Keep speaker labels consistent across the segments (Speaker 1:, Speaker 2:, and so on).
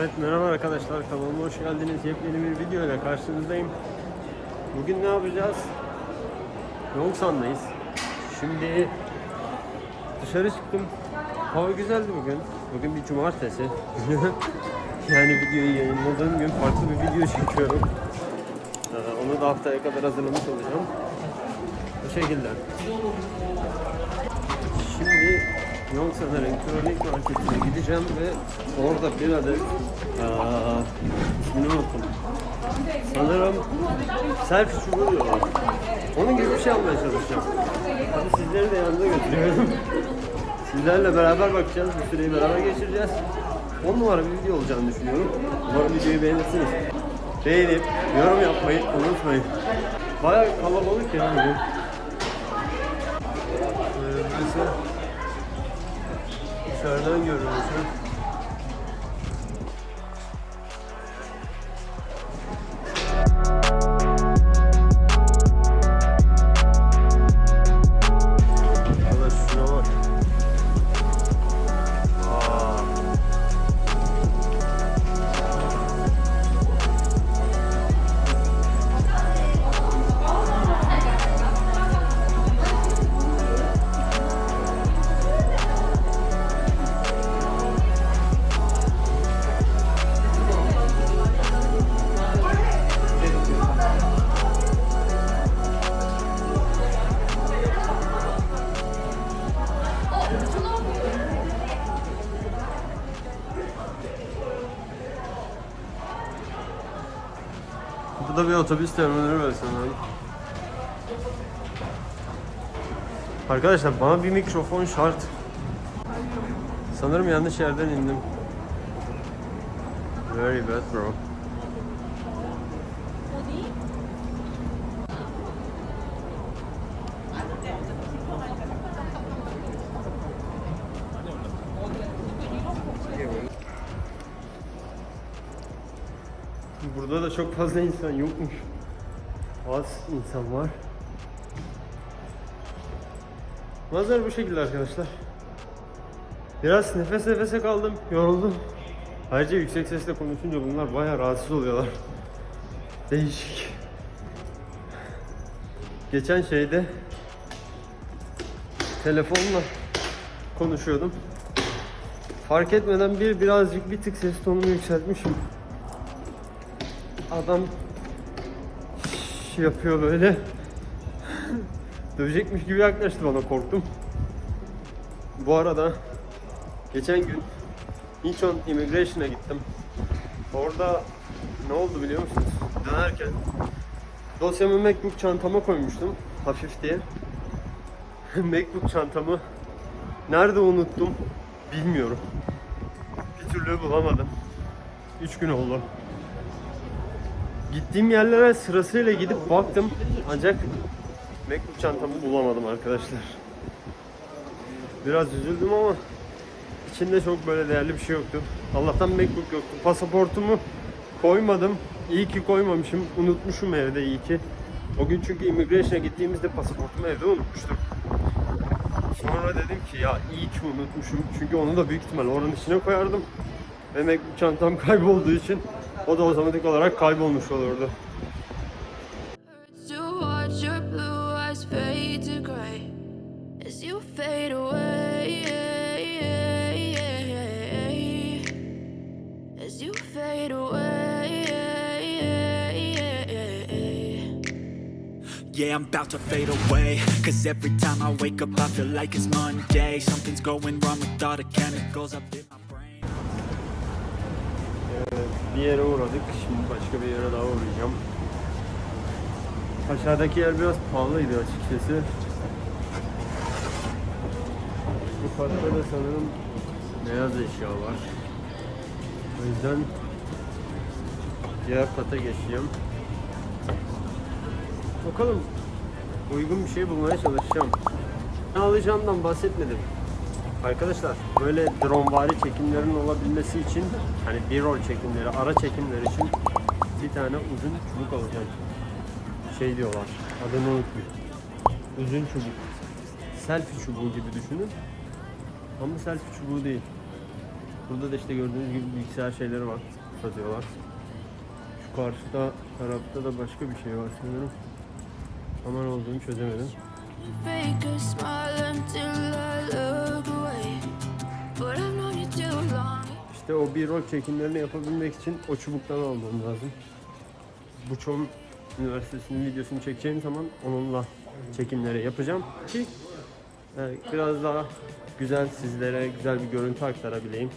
Speaker 1: Evet merhaba arkadaşlar kanalıma hoş geldiniz. Yepyeni bir video ile karşınızdayım. Bugün ne yapacağız? Yongsan'dayız. Şimdi dışarı çıktım. Hava güzeldi bugün. Bugün bir cumartesi. yani videoyu yayınladığım gün farklı bir video çekiyorum. Ee, Onu da haftaya kadar hazırlamış olacağım. Bu şekilde. Şimdi Yongsan'ın elektronik marketine gideceğim ve orada bir adet aa, ismini unuttum. Sanırım selfie çubuğu diyorlar. Onun gibi bir şey almaya çalışacağım. Tabii sizleri de yanında götürüyorum. Sizlerle beraber bakacağız, bir süreyi beraber geçireceğiz. 10 numara bir video olacağını düşünüyorum. Umarım videoyu beğenirsiniz. Beğenip yorum yapmayı unutmayın. Bayağı kalabalık ya dışarıdan görünüyor. Bu da bir otobüs terminali var sanırım. Arkadaşlar bana bir mikrofon şart. Sanırım yanlış yerden indim. Very bad bro. Burada da çok fazla insan yokmuş. Az insan var. Manzara bu şekilde arkadaşlar. Biraz nefes nefese kaldım, yoruldum. Ayrıca yüksek sesle konuşunca bunlar bayağı rahatsız oluyorlar. Değişik. Geçen şeyde telefonla konuşuyordum. Fark etmeden bir birazcık bir tık ses tonumu yükseltmişim. Adam şey yapıyor böyle. Dövecekmiş gibi yaklaştı bana korktum. Bu arada geçen gün Incheon Immigration'a gittim. Orada ne oldu biliyor musunuz? Dönerken dosyamı MacBook çantama koymuştum hafif diye. MacBook çantamı nerede unuttum bilmiyorum. Bir türlü bulamadım. 3 gün oldu. Gittiğim yerlere sırasıyla gidip baktım ancak MacBook çantamı bulamadım arkadaşlar. Biraz üzüldüm ama içinde çok böyle değerli bir şey yoktu. Allah'tan MacBook yoktu. Pasaportumu koymadım. İyi ki koymamışım. Unutmuşum evde iyi ki. O gün çünkü immigration'a gittiğimizde pasaportumu evde unutmuştum. Sonra dedim ki ya iyi ki unutmuşum. Çünkü onu da büyük ihtimal oranın içine koyardım. Ve MacBook çantam kaybolduğu için o da otomatik olarak kaybolmuş olurdu.
Speaker 2: Yeah, I'm about to fade away. Cause every time I wake up I feel like it's Monday. Something's going wrong with all the chemicals up in my
Speaker 1: bir yere uğradık. Şimdi başka bir yere daha uğrayacağım. Aşağıdaki yer biraz pahalıydı açıkçası. Bu katta da sanırım beyaz eşya var. O yüzden diğer kata geçeceğim. Bakalım uygun bir şey bulmaya çalışacağım. Ne alacağımdan bahsetmedim. Arkadaşlar böyle dronevari çekimlerin olabilmesi için hani bir-roll çekimleri, ara çekimler için bir tane uzun çubuk alacağım. Şey diyorlar, adını unuttum. Uzun çubuk. Selfie çubuğu gibi düşünün. Ama selfie çubuğu değil.
Speaker 3: Burada da işte gördüğünüz gibi bilgisayar şeyleri var. Satıyorlar. Şu karşıda tarafta da başka bir şey var sanırım. Ama ne olduğunu çözemedim. İşte o bir rol çekimlerini yapabilmek için o çubuktan almam lazım. Bu Çom Üniversitesi'nin videosunu çekeceğim zaman onunla çekimleri yapacağım ki e, biraz daha güzel sizlere güzel bir görüntü aktarabileyim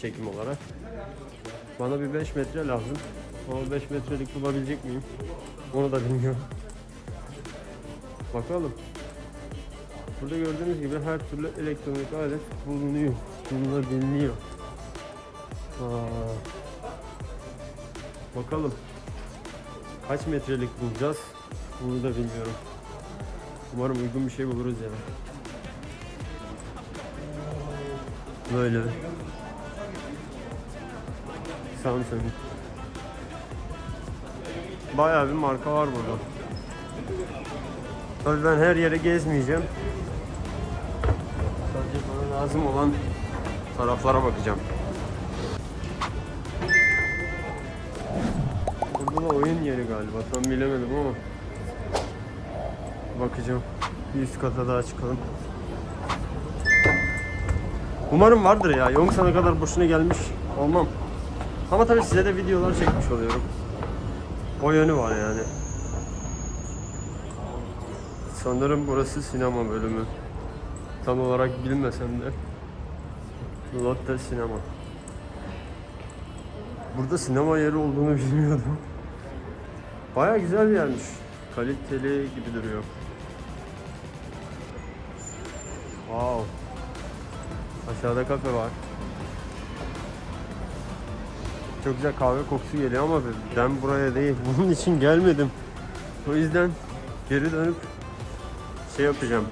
Speaker 3: çekim olarak. Bana bir 5 metre lazım. O 5 metrelik bulabilecek miyim? Onu da bilmiyorum. Bakalım. Burada gördüğünüz gibi her türlü elektronik alet bulunuyor. Bulunabiliyor. Aa. Bakalım. Kaç metrelik bulacağız? Bunu da bilmiyorum. Umarım uygun bir şey buluruz yani. Böyle. Samsung. Bayağı bir marka var burada. Tabii ben her yere gezmeyeceğim. Lazım olan taraflara bakacağım. Burada da oyun yeri galiba. Tam bilemedim ama. Bakacağım. Bir üst kata daha çıkalım. Umarım vardır ya. Yoksa ne kadar boşuna gelmiş olmam. Ama tabii size de videolar çekmiş oluyorum. O yönü var yani. Sanırım burası sinema bölümü. Tam olarak bilmesem de. Lotte sinema. Burada sinema yeri olduğunu bilmiyordum. Baya güzel bir yermiş. Kaliteli gibi duruyor. Wow. Aşağıda kafe var. Çok güzel kahve kokusu geliyor ama ben buraya değil. Bunun için gelmedim. O yüzden geri dönüp şey yapacağım.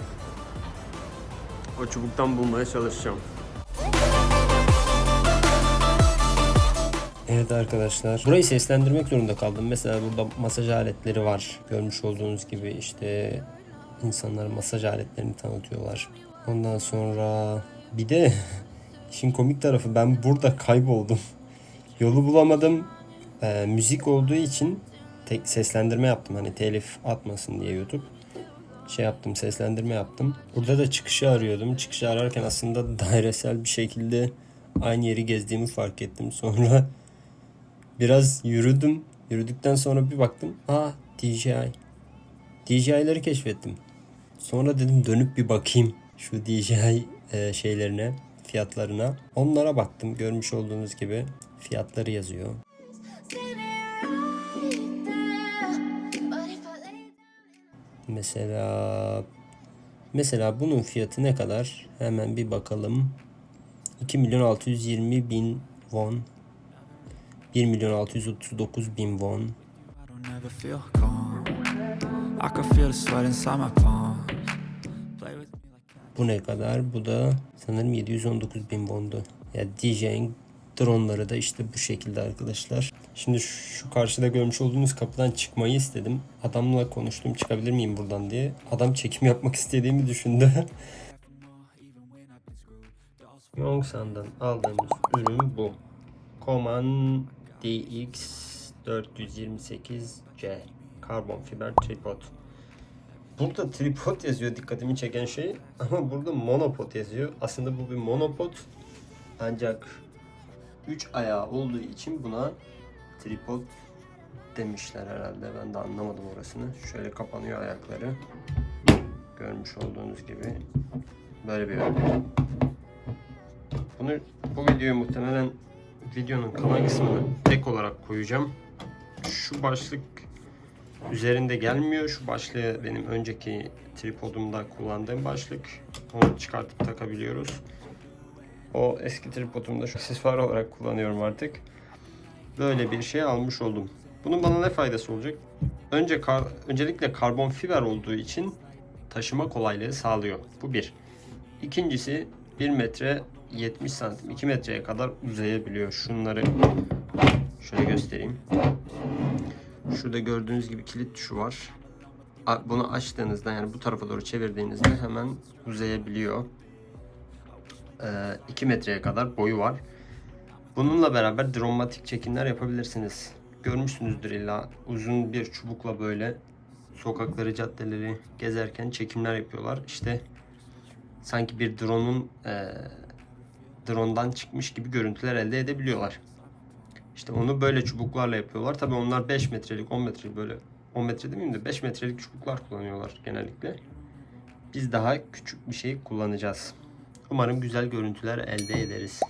Speaker 3: O çubuktan bulmaya çalışacağım.
Speaker 1: Evet arkadaşlar. Burayı seslendirmek zorunda kaldım. Mesela burada masaj aletleri var. Görmüş olduğunuz gibi işte insanlara masaj aletlerini tanıtıyorlar. Ondan sonra bir de işin komik tarafı ben burada kayboldum. Yolu bulamadım. Ee, müzik olduğu için tek seslendirme yaptım. Hani telif atmasın diye YouTube. Şey yaptım seslendirme yaptım. Burada da çıkışı arıyordum. Çıkışı ararken aslında dairesel bir şekilde aynı yeri gezdiğimi fark ettim. Sonra Biraz yürüdüm. Yürüdükten sonra bir baktım. Aa DJI. DJI'leri keşfettim. Sonra dedim dönüp bir bakayım şu DJI e, şeylerine, fiyatlarına. Onlara baktım. Görmüş olduğunuz gibi fiyatları yazıyor. Mesela mesela bunun fiyatı ne kadar? Hemen bir bakalım. 2 milyon 620 bin won 1 milyon 639 bin won. Bu ne kadar? Bu da sanırım 719 bin wondu. Ya DJ'in dronları da işte bu şekilde arkadaşlar. Şimdi şu karşıda görmüş olduğunuz kapıdan çıkmayı istedim. Adamla konuştum çıkabilir miyim buradan diye. Adam çekim yapmak istediğimi düşündü. Yongsan'dan aldığımız ürün bu. Koman DX428C karbon fiber tripod. Burada tripod yazıyor dikkatimi çeken şey ama burada monopod yazıyor. Aslında bu bir monopod ancak 3 ayağı olduğu için buna tripod demişler herhalde. Ben de anlamadım orasını. Şöyle kapanıyor ayakları. Görmüş olduğunuz gibi böyle bir örnek. Bunu bu videoyu muhtemelen videonun kalan kısmını ek olarak koyacağım. Şu başlık üzerinde gelmiyor. Şu başlığı benim önceki tripodumda kullandığım başlık. Onu çıkartıp takabiliyoruz. O eski tripodumda şu aksesuar olarak kullanıyorum artık. Böyle bir şey almış oldum. Bunun bana ne faydası olacak? Önce kar, öncelikle karbon fiber olduğu için taşıma kolaylığı sağlıyor. Bu bir. İkincisi 1 metre 70 santim 2 metreye kadar uzayabiliyor. Şunları şöyle göstereyim. Şurada gördüğünüz gibi kilit tuşu var. Bunu açtığınızda yani bu tarafa doğru çevirdiğinizde hemen uzayabiliyor.
Speaker 3: 2 metreye kadar boyu var. Bununla beraber dramatik çekimler yapabilirsiniz. Görmüşsünüzdür illa uzun bir çubukla böyle sokakları, caddeleri gezerken çekimler yapıyorlar. İşte sanki bir drone'un e, drone'dan çıkmış gibi görüntüler elde edebiliyorlar. İşte onu böyle çubuklarla yapıyorlar. Tabii onlar 5 metrelik, 10 metrelik böyle 10 metre demeyeyim de 5 metrelik çubuklar kullanıyorlar genellikle. Biz daha küçük bir şey kullanacağız. Umarım güzel görüntüler elde ederiz.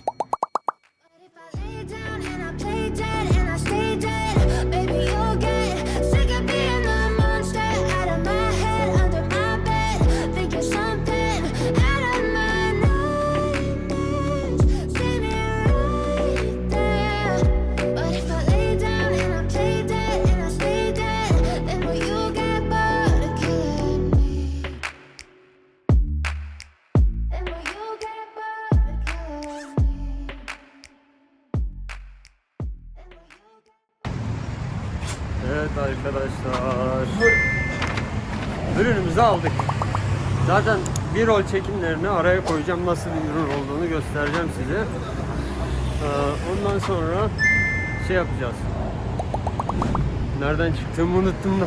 Speaker 1: Zaten bir rol çekimlerini araya koyacağım. Nasıl bir ürün olduğunu göstereceğim size. Ee, ondan sonra şey yapacağız. Nereden çıktığımı unuttum da.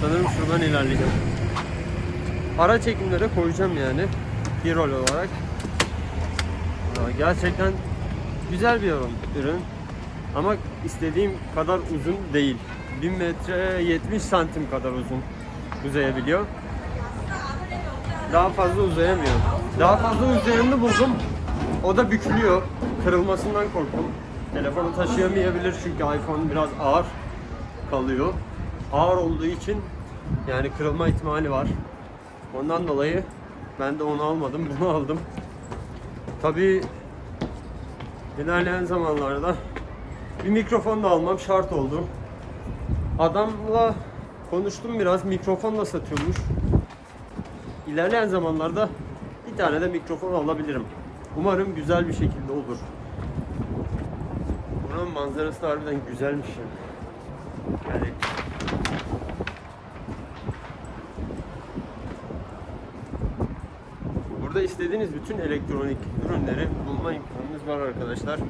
Speaker 1: Sanırım şuradan ilerleyeceğim. Ara çekimlere koyacağım yani. Bir rol olarak. Aa, Gerçekten güzel bir ürün. Ama istediğim kadar uzun değil. 1000 metre 70 santim kadar uzun uzayabiliyor. Daha fazla uzayamıyor. Daha fazla uzayanını buldum. O da bükülüyor. Kırılmasından korktum. Telefonu taşıyamayabilir çünkü iPhone biraz ağır kalıyor. Ağır olduğu için yani kırılma ihtimali var. Ondan dolayı ben de onu almadım, bunu aldım. Tabii ilerleyen zamanlarda bir mikrofon da almam şart oldu. Adamla konuştum biraz mikrofonla satıyormuş. İlerleyen zamanlarda bir tane de mikrofon alabilirim. Umarım güzel bir şekilde olur. Buranın manzarası da harbiden güzelmiş ya. Yani Burada istediğiniz bütün elektronik ürünleri bulma imkanınız var arkadaşlar.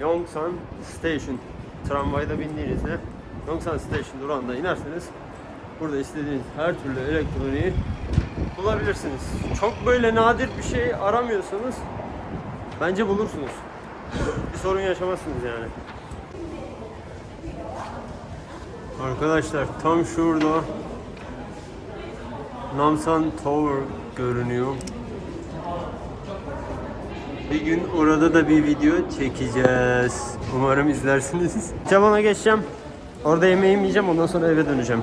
Speaker 1: Yongsan Station tramvayda bindiğinizde Yongsan Station durağında inerseniz burada istediğiniz her türlü elektroniği bulabilirsiniz. Çok böyle nadir bir şey aramıyorsanız bence bulursunuz. Bir sorun yaşamazsınız yani. Arkadaşlar tam şurada Namsan Tower görünüyor. Bir gün orada da bir video çekeceğiz. Umarım izlersiniz. Çabana geçeceğim. Orada yemeğimi yiyeceğim ondan sonra eve döneceğim.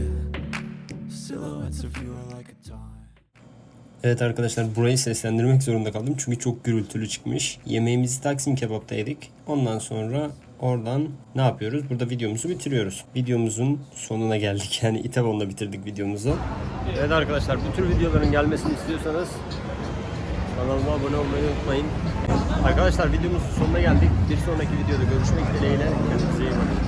Speaker 3: Evet arkadaşlar burayı seslendirmek zorunda kaldım çünkü çok gürültülü çıkmış. Yemeğimizi Taksim Kebap'ta yedik. Ondan sonra oradan ne yapıyoruz? Burada videomuzu bitiriyoruz. Videomuzun sonuna geldik. Yani İtebon'la bitirdik videomuzu. Evet arkadaşlar bu tür videoların gelmesini istiyorsanız kanalıma abone olmayı unutmayın. Arkadaşlar videomuzun sonuna geldik. Bir sonraki videoda görüşmek dileğiyle. Kendinize iyi bakın.